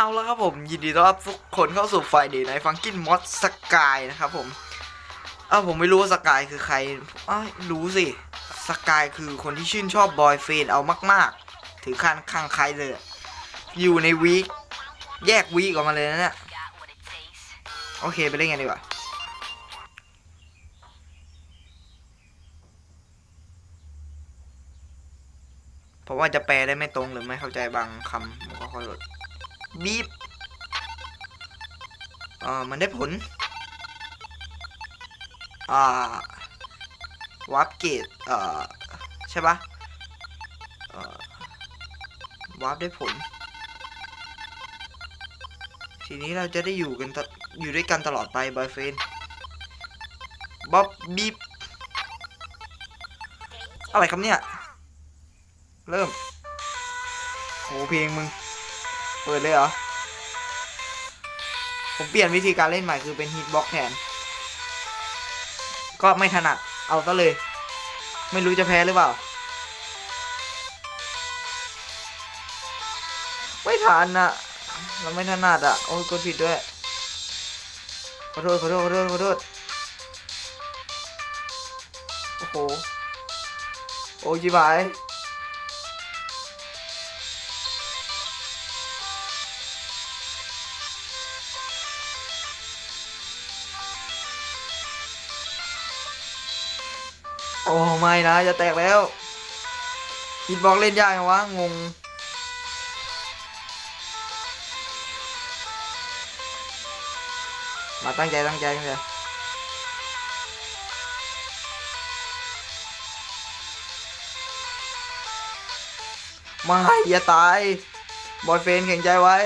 เอาแล้วครับผมยินดีต้อนรับทุกคนเข้าสู่ไฟเดย์ในฟังกินมอสสกายนะครับผมเอ้าผมไม่รู้ว่าสกายคือใครอ้าวรู้สิสกายคือคนที่ชื่นชอบบอยเฟนเอามาก ๆ ถึงขั้นข้างใครเลยอะอยู่ในวีคแยกวีคออกมาเลยนะเนี่ยโอเคไปเล่นกันดีกว่าเพราะว่าจะแปลได้ไม่ตรงหรือไม่เข้าใจบางคำผมก็ขอโทษ บีบเอ่อมันได้ผล อ่าวับเกตเอ่อใช่ปะเอ่อวับได้ผล ทีนี้เราจะได้อยู่กันตอยู่ด้วยกันตลอดไปบอยเฟนบ๊อบบีบอะไรครับเนี่ย เริ่มโหเพลงมึง ปิดเลยเหรอ ผมเปลี่ยนวิธีการเล่นใหม่คือเป็นฮิตบ็อกแทน ก็ไม่ถนัด เอาซะเลย ไม่รู้จะแพ้หรือเปล่า ไม่ทันอะเราไม่ถนัดอะโอ้ยกดผิดด้วย ขอโทษ ขอโทษ ขอโทษ ขอโทษ โอ้โห โอ้ยจิบาย โอ้ไม่นะจะแตกแล้วฮิตบอกเล่นยากจังวะงงมาตั้งใจตั้งใจตั้งใจไม่อย่าตาย บอยเฟนแข่งใจไว้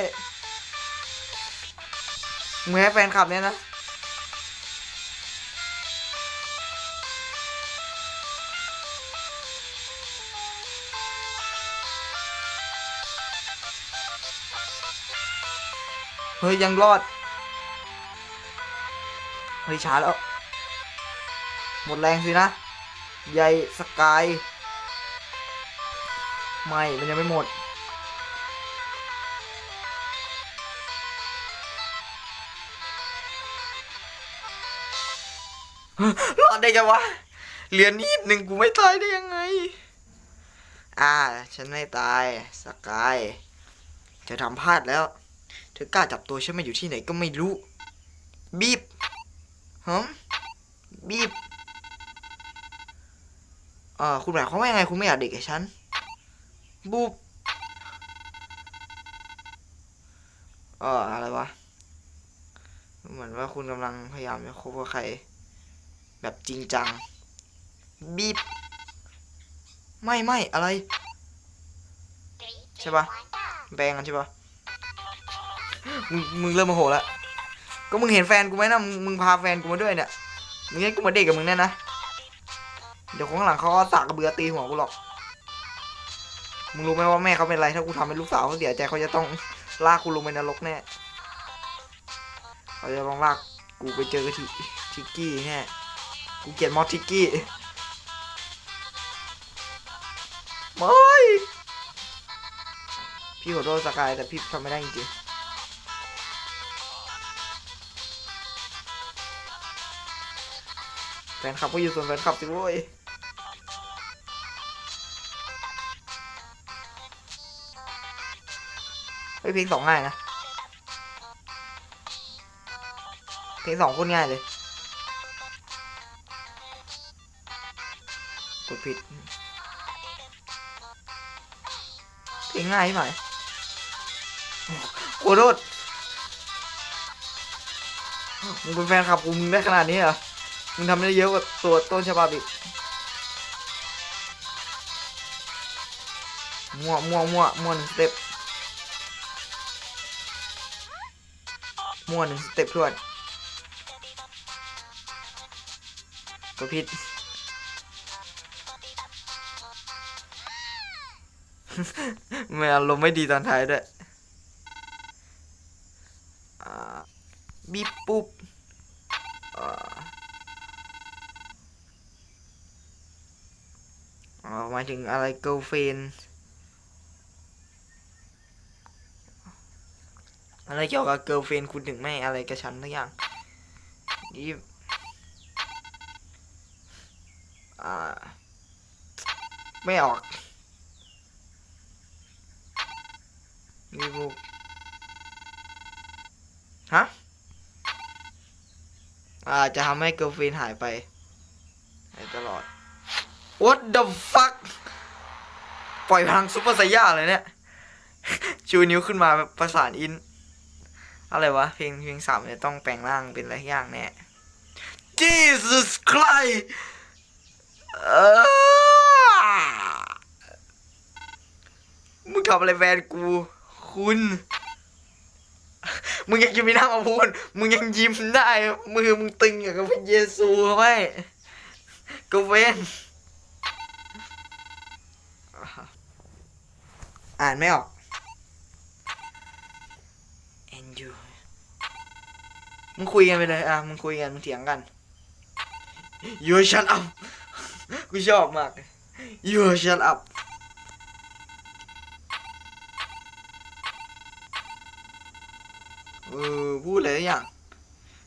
มึงให้แฟนคลับเนี่ยนะ เฮ้ยยังรอด เฮ้ยช้าแล้ว หมดแรงสินะใยสกาย ไม่ มันยังไม่หมด รอดได้ไงวะ เหลือนิดหนึ่งกูไม่ตายได้ยังไง อ่า ฉันไม่ตาย สกายเธอทำพลาดแล้ว ธอกล้าจับตัวฉันมาอยู่ที่ไหนก็ไม่รู้ บีบฮึมบีบเอ่อคุณหมายความว่ายังไงคุณไม่อยากเด็กกับฉัน บูบเอ่ออะไรวะ เหมือนว่าคุณกำลังพยายามจะคบกับใคร แบบจริงจัง บีบ ไม่ไม่อะไร ใช่ปะแบงกันใช่ปะ มึงมึงเริ่มโมโหแล้วก็มึงเห็นแฟนกูไหมนะมึงมึงพาแฟนกูมาด้วยเนี่ยมึงงั้กูมาเด็กกับมึงแน่นะเดี๋ยวข้างหลังเขาสากกระเบือตีหัวกูหรอกมึงรู้ไหมว่าแม่เขาเป็นไรถ้ากูทำให้ลูกสาวเขาเสียใจเขาจะต้องลากกูลงไปนรกแน่เขาจะต้องลากกูไปเจอกับทิทิกกี้แน่กูเกลียดมอสทิกกี้ไม่พี่ขอโทษสกายแต่พี่ทำไม่ได้จริงๆ แฟนคลับก็อยู่ส่วนแฟนคลับสิโว้ยเฮ้ยเพลงสองง่ายนะ เพลงสองโคตรง่ายเลย กดผิด เพลงง่ายใช่ไหมโคตรมึงเป็นแฟนคลับกูมึงได้ขนาดนี้เหรอ มึงทำได้เยอะกว่าตัวต้นฉบับอีกมั่วมั่วมั่วมั่วหนึ่งสเต็ปมั่วหนึ่งสเต็ปทวนก็ผิดไม่อารมณ์ไม่ดีตอนท้ายด้วยบีบปุ๊บอ่าอ๋อหมายถึงอะไรเกิลเฟนอะไรเกี่ยวกับเกิลเฟนคุณถึงไม่อะไรกับฉันทุกอย่างนี่อ่า ไม่ออกนี่บุกฮะอาจะทำให้เกิร์ลเฟนหายไปหายตลอด What the fuck ปล่อยพลังซุปเปอร์ไซย่าเลยเนี่ย ชูนิ้วขึ้นมาแบบประสานอิน อะไรวะ เพลงเพลงสามเนี่ยต้องแปลงร่างเป็นอะไรอย่างแน่ Jesus Christ มึงทำอะไรแฟนกู คุณ มึงยังจะไม่นั่งมาพูด มึงยังยิ้มได้ มือมึงตึงอย่างกับพระเยซูไหมก็เว้น อ่านไม่ออก and you มึงคุยกันไปเลย อะ มึงคุยกัน มึงเถียงกัน you shut up กูชอบมาก you shut up เออพูดอะไรสักอย่าง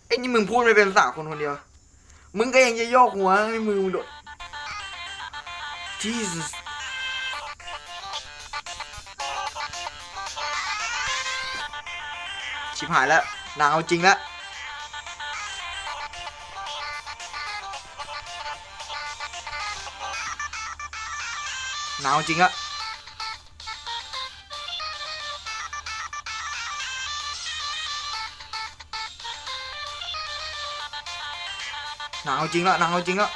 ไอ้นี่มึงพูดไม่เป็นภาษาคนคนเดียว มึงก็ยังจะโยกหัวในมือมึงโดด Jesus ชิบหายแล้วนางเอาจริงแล้วนางเอาจริงแล้วนางเอาจริงแล้วนางเอาจริงแล้ว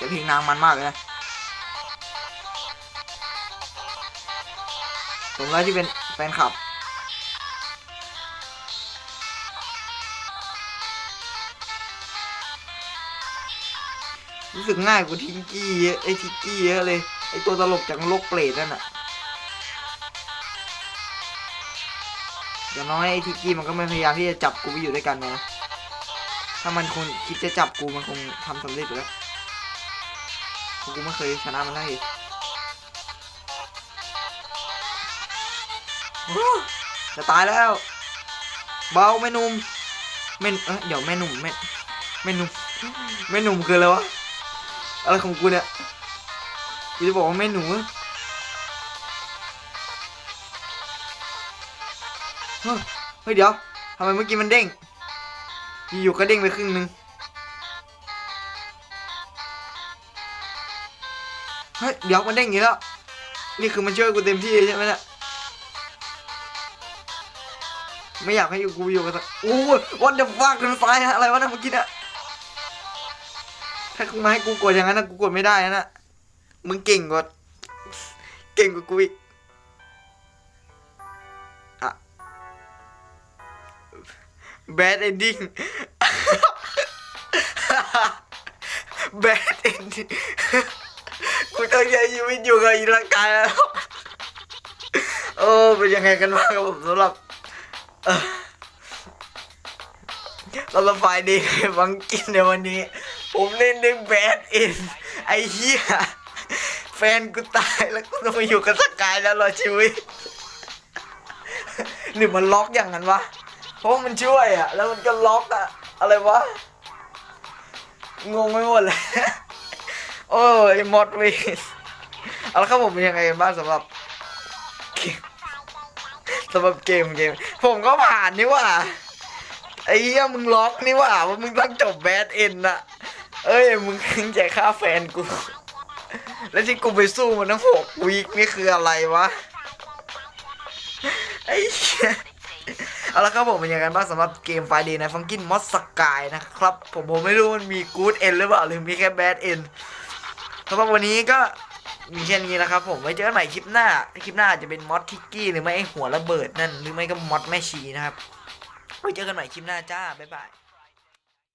เดี๋ยวเพลงนางมันมากเลยนะสมแล้วที่เป็นแฟนคลับรู้สึกง่ายกว่าทิงกี้เยอะไอ้ทิงกี้เยอะเลย ไอ้ตัวตลกจากโลกเปรตนั่นน่ะอย่างน้อยไอ้ทิกกี้มันก็ไม่พยายามที่จะจับกูไปอยู่ด้วยกันนะ ถ้ามันคงคิดจะจับกูมันคงทำสำเร็จอยู่แล้ว กูไม่เคยชนะมันได้อีกโอ้จะตายแล้ว เบาแม่หนุ่มแม่นเอ้ยเดี๋ยวแม่หนุ่มแม่แม่หนุ่มแม่หนุ่มคืออะไรวะอะไรของกูเนี่ยกูจะบอกว่าแม่หนูเฮ้ยเฮ้ยเดี๋ยวทำไมเมื่อกี้มันเด้งอยู่ๆก็เด้งไปครึ่งนึง เฮ้ยเดี๋ยวมันเด้งอย่างนี้แล้ว นี่คือมันช่วยกูเต็มที่ใช่ไหมเนี่ยไม่อยากให้อยู่กูอยู่กับโอ้ยวันเดอร์ฟักมันไฟอะไรวะนะเมื่อกี้เนี่ยถ้ากูมาให้กูกดอย่างนั้นนะกูกดไม่ได้นะมึงเก่งกว่าเก่งกว่ากูอีกอะ bad ending bad ending กูต้องใช้ชีวิตอยู่กับอีร่างกายแล้วโอ้เป็นยังไงกันบ้างครับผมสำหรับเอ่อสำหรับไฟดีฟังกินในวันนี้ ผมเล่นได้แบดอ็นไอ้เหี้ยแฟนกูตายแล้วกูต้องมาอยู่กับสกายแล้วรอชีวิตหรือมันล็อกอย่างนั้นวะเพราะมันช่วยอะแล้วมันก็ล็อกอะอะไรวะ งงไปหมดเลย โอ้ยมอดเวนเอาละครับผมเป็นยังไงกันบ้างสำหรับสำหรับเกมเกม ผมก็ผ่านนี่ว่าไอ้เหี้ยมึงล็อกนี่ว่าว่ามึงต้องจบแบดเอ็นอะเอ้ยมึงขึ้นใจค่าแฟนกู แล้วที่กูไปสู้มันทั้งหกวีคนี่คืออะไรวะไอ้เหี้ยเอาละครับผมเป็นยังไงบ้างสำหรับเกมไฟเดีนฟังกินมอสสกายนะครับ ผมผมไม่รู้มันมีกู๊ดเอ็นหรือเปล่าหรือมีแค่แบดเอ็น สำหรับวันนี้ก็มีแค่นี้นะครับ ผมไว้เจอกันใหม่คลิปหน้าคลิปหน้าอาจจะเป็นมอสทิกกี้หรือไม่ไอหัวระเบิดนั่นหรือไม่ก็มอสแม่ชีนะครับไว้เจอกันใหม่คลิปหน้าจ้าบ๊ายบาย